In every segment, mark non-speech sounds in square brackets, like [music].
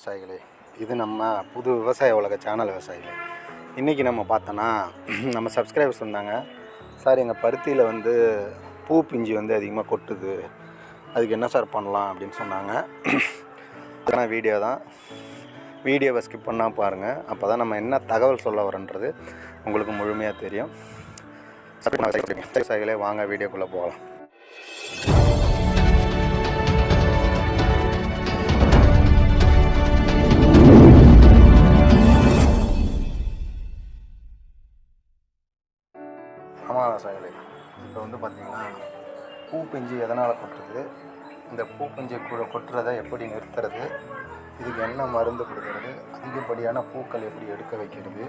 விவசாயிகளே இது நம்ம புது விவசாய உலக சேனல் விவசாயிகளே. இன்றைக்கி நம்ம பார்த்தோன்னா [clears throat] நம்ம சப்ஸ்கிரைபர்ஸ் வந்தாங்க. சார் எங்கள் பருத்தியில் வந்து பூ பிஞ்சு வந்து அதிகமாக கொட்டுது. அதுக்கு என்ன சார் பண்ணலாம் அப்படின்னு சொன்னாங்க. அதான் [clears throat] வீடியோ தான். வீடியோவை ஸ்கிப் பண்ணால் பாருங்கள் அப்போ தான் நம்ம என்ன தகவல் சொல்ல வரோன்றது உங்களுக்கு முழுமையாக தெரியும். விவசாயிகளே வாங்க வீடியோக்குள்ளே போகலாம். பொருளாதார விவசாயிகளே இப்போ வந்து பார்த்திங்கன்னா பூ பிஞ்சு எதனால் கொட்டுறது இந்த பூ பிஞ்சு கூட கொட்டுறதை எப்படி நிறுத்துறது? இதுக்கு என்ன மருந்து கொடுக்கறது? அதிகப்படியான பூக்கள் எப்படி எடுக்க வைக்கிறது?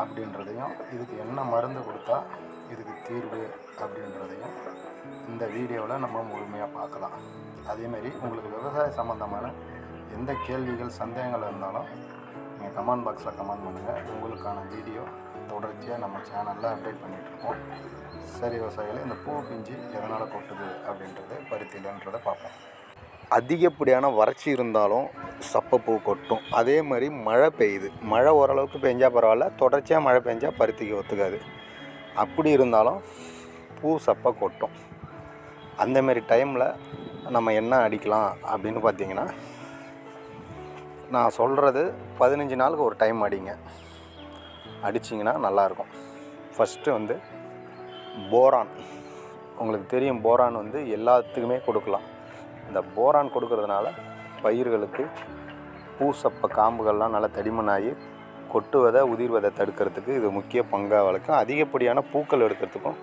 அப்படின்றதையும் இதுக்கு என்ன மருந்து கொடுத்தா இதுக்கு தீர்வு அப்படின்றதையும் இந்த வீடியோவில் நம்ம முழுமையாக பார்க்கலாம். அதேமாரி உங்களுக்கு விவசாய சம்மந்தமான எந்த கேள்விகள் சந்தேகங்கள் இருந்தாலும் நீங்கள் கமெண்ட் பாக்ஸில் கமெண்ட் பண்ணுங்கள். உங்களுக்கான வீடியோ தொடர்ச்சியாக நம்ம சேனலில் அப்டேட் பண்ணிகிட்ருக்கோம். சரி விவசாயிகளை இந்த பூ பிஞ்சு எதனால் கொட்டுது அப்படின்றது பருத்திலன்றதை பார்ப்போம். அதிகப்படியான வறட்சி இருந்தாலும் சப்பப்பூ கொட்டும். அதே மாதிரி மழை பெய்யுது. மழை ஓரளவுக்கு பெஞ்சால் பரவாயில்ல. தொடர்ச்சியாக மழை பெஞ்சால் பருத்திக்கு ஒத்துக்காது. அப்படி இருந்தாலும் பூ சப்பை கொட்டும். அந்தமாரி டைமில் நம்ம என்ன அடிக்கலாம் அப்படின்னு பார்த்தீங்கன்னா நான் சொல்கிறது பதினஞ்சு நாளுக்கு ஒரு டைம் அடிங்க. அடிச்சிங்கன்னா நல்லாயிருக்கும். ஃபஸ்ட்டு வந்து போரான் உங்களுக்கு தெரியும் போரான் வந்து எல்லாத்துக்குமே கொடுக்கலாம். இந்த போரான் கொடுக்கறதுனால பயிர்களுக்கு பூசப்ப காம்புகள்லாம் நல்லா தடிமனாகி கொட்டுவதை உதிர்வதை தடுக்கிறதுக்கு இது முக்கிய பங்காக வளர்க்கும். அதிகப்படியான பூக்கள் எடுக்கிறதுக்கும்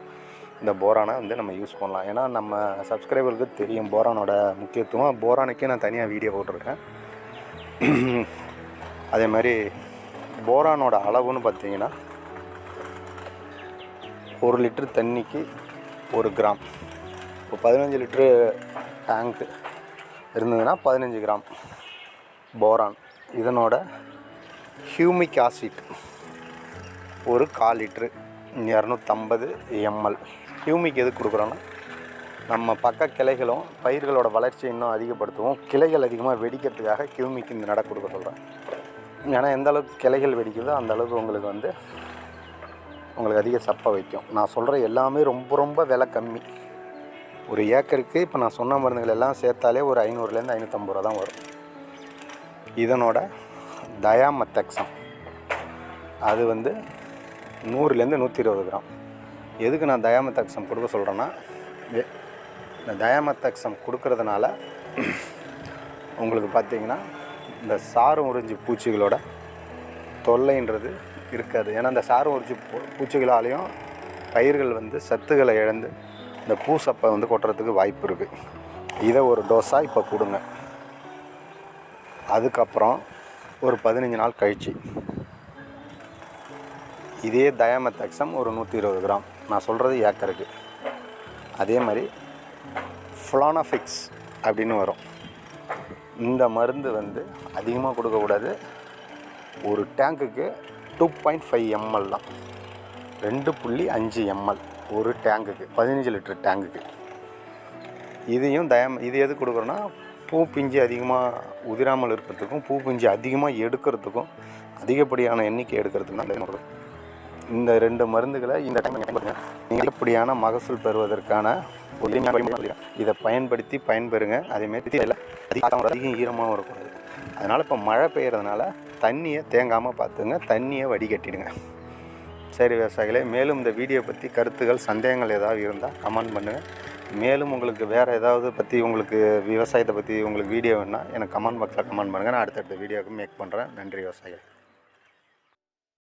இந்த போரானை வந்து நம்ம யூஸ் பண்ணலாம். ஏன்னா நம்ம சப்ஸ்கிரைபருக்கு தெரியும் போரானோட முக்கியத்துவம். போரானுக்கே நான் தனியாக வீடியோ போட்டிருக்கேன். அதே மாதிரி போரானோட அளவுன்னு பார்த்தீங்கன்னா ஒரு லிட்ரு தண்ணிக்கு ஒரு கிராம். இப்போ பதினஞ்சு லிட்ரு டேங்க்கு இருந்ததுன்னா பதினஞ்சு கிராம் போரான். இதனோட ஹியூமிக் ஆசிட் ஒரு கால் லிட்ரு இரநூத்தம்பது எம்எல் ஹியூமிக் எதுக்கு கொடுக்குறோன்னா நம்ம பக்க கிளைகளும் பயிர்களோட வளர்ச்சியை இன்னும் அதிகப்படுத்துவோம். கிளைகள் அதிகமாக வெடிக்கிறதுக்காக கியூமிக் இந்த நட கொடுக்க சொல்கிறேன் ஏன்னா எந்த அளவுக்கு கிளைகள் வெடிக்குதோ அந்த அளவுக்கு உங்களுக்கு வந்து உங்களுக்கு அதிக சப்பை வைக்கும். நான் சொல்கிற எல்லாமே ரொம்ப ரொம்ப விலை கம்மி. ஒரு ஏக்கருக்கு இப்போ நான் சொன்ன மருந்துகள் எல்லாம் சேர்த்தாலே ஒரு ஐநூறுலேருந்து ஐநூற்றம்பது ரூபா தான் வரும். இதனோட தயாமத்தக்ஸம் அது வந்து நூறுலேருந்து நூற்றி இருபது கிராம். எதுக்கு நான் தயாமத்தக்ஸம் கொடுக்க சொல்கிறேன்னா இந்த தயாமத்தக்ஸம் கொடுக்கறதுனால உங்களுக்கு பார்த்தீங்கன்னா இந்த சாறு உறிஞ்சி பூச்சிகளோட தொல்லைன்றது இருக்காது. ஏன்னா இந்த சாறு உறிஞ்சி பூ- பூச்சிகளாலேயும் பயிர்கள் வந்து சத்துக்களை இழந்து இந்த பூசப்பை வந்து கொட்டுறதுக்கு வாய்ப்பு இருக்குது இதை ஒரு டோஸாக இப்போ கொடுங்க. அதுக்கப்புறம் ஒரு பதினஞ்சு நாள் கழிச்சு. இதே தயாமெத்தக்ஸம் ஒரு நூற்றி இருபது கிராம். நான் சொல்கிறது ஏக்கருக்கு. அதே மாதிரி ஃப்ளானோஃபிக்ஸ் அப்படின்னு வரும். இந்த மருந்து வந்து அதிகமாக கொடுக்கக்கூடாது. ஒரு டேங்குக்கு டூ பாயிண்ட் ஃபைவ் எம்எல் தான். ரெண்டு புள்ளி அஞ்சு எம்எல் ஒரு டேங்குக்கு பதினஞ்சு லிட்டர் டேங்குக்கு இதையும் தயம் இது எது கொடுக்குறோன்னா பூ பிஞ்சு அதிகமாக உதிராமல் இருக்கிறதுக்கும் பூ பிஞ்சு அதிகமாக எடுக்கிறதுக்கும் அதிகப்படியான எண்ணிக்கை எடுக்கிறதுக்கும் இந்த இந்த ரெண்டு மருந்துகளை இந்த டைம் நீங்கள் அதிகப்படியான மகசூல் பெறுவதற்கான ஒரு எளிமையான இதை பயன்படுத்தி பயன்பெறுங்க. அதேமாரி அதிகம் அதிகம் ஈரமாகவும் இருக்கும் அதனால் இப்போ மழை பெய்யறதுனால தண்ணியை தேங்காமல் பார்த்துங்க. தண்ணியை வடிகட்டிடுங்க. சரி விவசாயிகளே மேலும் இந்த வீடியோ பற்றி கருத்துகள் சந்தேகங்கள் ஏதாவது இருந்தால் கமெண்ட் பண்ணுங்கள் மேலும் உங்களுக்கு வேறு ஏதாவது பற்றி உங்களுக்கு விவசாயத்தை பற்றி உங்களுக்கு வீடியோ வேணுன்னா எனக்கு கமெண்ட் பாக்ஸில் கமெண்ட் பண்ணுங்கள் நான் அடுத்தடுத்த வீடியோவுக்கு மேக் பண்ணுறேன் நன்றி விவசாயிகள்.